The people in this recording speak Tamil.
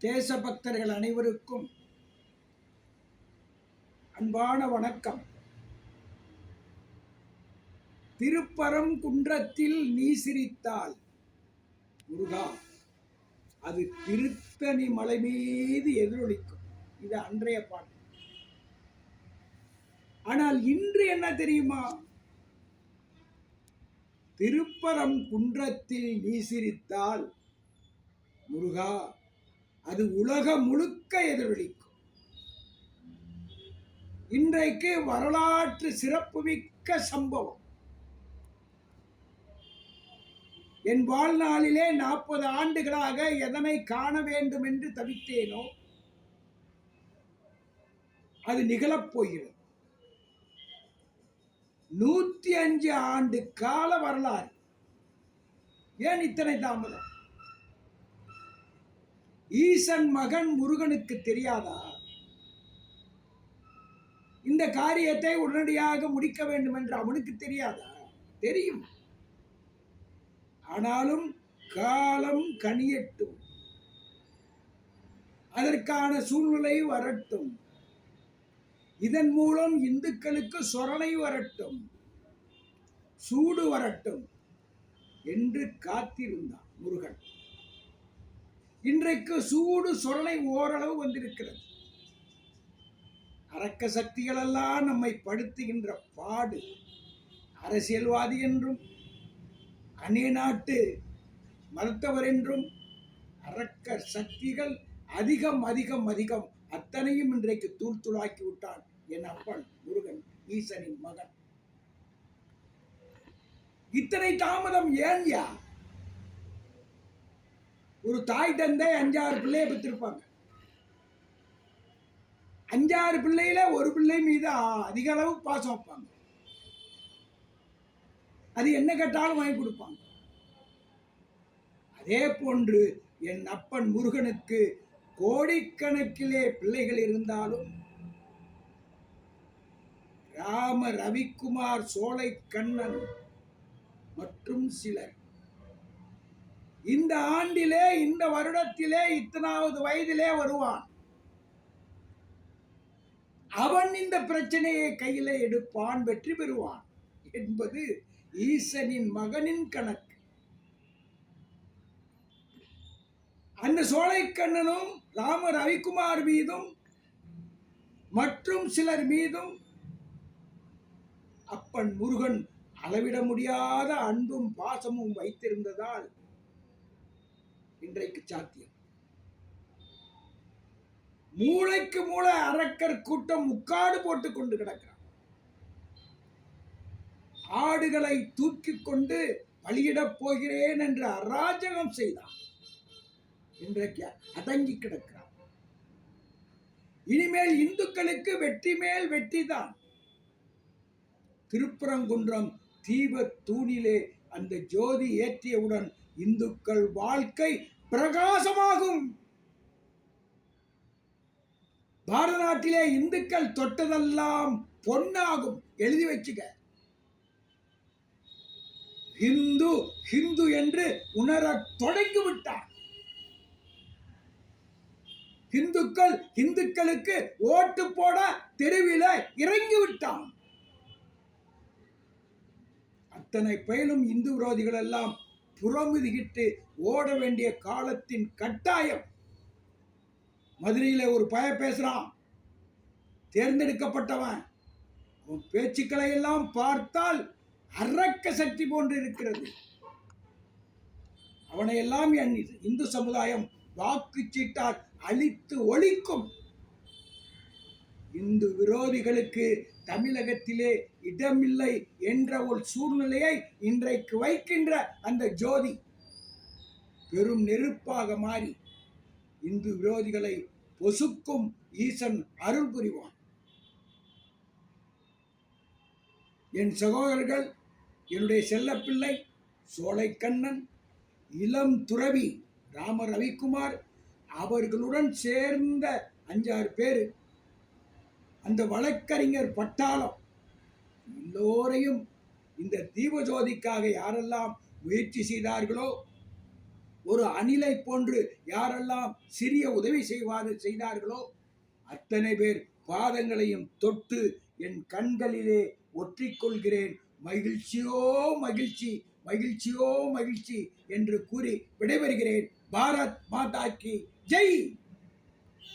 தேசபக்தர்கள் அனைவருக்கும் அன்பான வணக்கம். திருப்பரம் குன்றத்தில் நீ சிரித்தால் முருகா அது திருத்தணி மலை மீது எதிரொலிக்கும். இது அன்றைய பாட்டு. ஆனால் இன்று என்ன தெரியுமா? திருப்பரம் குன்றத்தில் நீ சிரித்தால் முருகா அது உலகம் முழுக்க எதிரொலிக்கும். இன்றைக்கு வரலாற்று சிறப்புமிக்க சம்பவம். என் வாழ்நாளிலே நாற்பது ஆண்டுகளாக எதனை காண வேண்டும் என்று தவித்தேனோ அது நிகழப்போகிறது நூற்றி அஞ்சு ஆண்டு கால வரலாறு. ஏன் இத்தனை தாமதம்? ஈசன் மகன் முருகனுக்கு தெரியாதா? இந்த காரியத்தை உடனடியாக முடிக்க வேண்டும் என்று அவனுக்கு தெரியாதா? தெரியும். ஆனாலும் காலம் கனியட்டும். அதற்கான சூழ்நிலை வரட்டும். இதன் மூலம் இந்துக்களுக்கு சொரணை வரட்டும். சூடு வரட்டும். என்று காத்திருந்தான் முருகன். இன்றைக்கு சூடு சொல்லை ஓரளவு வந்திருக்கிறது. அரக்க சக்திகளெல்லாம் நம்மை படுத்துகின்ற பாடு அரசியல்வாதி என்றும் அந்நிய நாட்டு மருத்துவர் என்றும் அரக்க சக்திகள் அதிகம் அதிகம் அதிகம் அத்தனையும் இன்றைக்கு தூள் விட்டான் என் அப்பன் முருகன் ஈசனின் மகன். இத்தனை தாமதம் ஏன் யா? ஒரு தாய் தந்தை அஞ்சாறு பிள்ளையை பெற்றிருப்பாங்க. அஞ்சாறு பிள்ளையில ஒரு பிள்ளை மீது அதிக அளவு பாசம் வைப்பாங்க. அது என்ன கேட்டாலும் வாங்கி கொடுப்பாங்க. அதே போன்று என் அப்பன் முருகனுக்கு கோடிக்கணக்கிலே பிள்ளைகள் இருந்தாலும் ராம ரவிக்குமார் சோலை கண்ணன் மற்றும் சிலர் இந்த ஆண்டிலே இந்த வருடத்திலே இத்தனாவது வயதிலே வருவான். அவன் இந்த பிரச்சனையை கையில எடுப்பான் வெற்றி பெறுவான் என்பது ஈசனின் மகனின் கணக்கு. அந்த சோலைக்கண்ணனும் ராம ரவிக்குமார் மீதும் மற்றும் சிலர் மீதும் அப்பன் முருகன் அளவிட முடியாத அன்பும் பாசமும் வைத்திருந்ததால் இன்றைக்கு சாத்தியம். மூளைக்கு மூளை அரக்கர் கூட்டம் முக்காடு போட்டு கொண்டு கிடக்கிறான். ஆடுகளை தூக்கி கொண்டு பலியிடப் போகிறேன் என்று அராஜகம் செய்தான். இன்றைக்கு அடங்கி கிடக்கிறான். இனிமேல் இந்துக்களுக்கு வெற்றி மேல் வெற்றி தான். திருப்பரங்குன்றம் தீப தூணிலே அந்த ஜோதி ஏற்றியவுடன் இந்துக்கள் வாழ்க்கை பிரகாசமாகும். பாரத நாட்டிலே இந்துக்கள் தொட்டதெல்லாம் பொன்னாகும். எழுதி வச்சுக்க. ஹிந்து ஹிந்து என்று உணரத் தொடங்கி விட்டார் இந்துக்கள் இந்துக்களுக்கு ஓட்டு போட தெருவில இறங்கி விட்டான் அத்தனை பயிலும் இந்து விரோதிகள் எல்லாம் புறமுதுகிட்டு ஓட வேண்டிய காலத்தின் கட்டாயம். மதுரையில் ஒரு பய பேசுகிறான் தேர்ந்தெடுக்கப்பட்டவன். உன் பேச்சுக்களை எல்லாம் பார்த்தால் அரக்க சக்தி போன்று இருக்கிறது அவனையெல்லாம் என் இந்து சமுதாயம் வாக்கு சீட்டால் அழித்து ஒழிக்கும். இந்து விரோதிகளுக்கு தமிழகத்திலே இடமில்லை என்ற ஒரு சூழ்நிலையை இன்றைக்கு வைக்கின்ற அந்த ஜோதி பெரும் நெருப்பாக மாறி இந்து விரோதிகளை பொசுக்கும் ஈசன் அருள் புரிவான். என் சகோதரர்கள் என்னுடைய செல்லப்பிள்ளை சோலைக்கண்ணன் இளம் துறவி ராம ரவிக்குமார் அவர்களுடன் சேர்ந்த அஞ்சாறு பேர். அந்த வழக்கறிஞர் பட்டாளம். எல்லோரையும் இந்த தீபஜோதிக்காக யாரெல்லாம் முயற்சி செய்தார்களோ ஒரு அணிலை போன்று யாரெல்லாம் சிறிய உதவி செய்வார் செய்தார்களோ அத்தனை பேர் பாதங்களையும் தொட்டு என் கண்களிலே ஒற்றிக்கொள்கிறேன். மகிழ்ச்சியோ மகிழ்ச்சி மகிழ்ச்சியோ மகிழ்ச்சி என்று கூறி விடைபெறுகிறேன். பாரத் மாதாக்கி கி ஜெய்!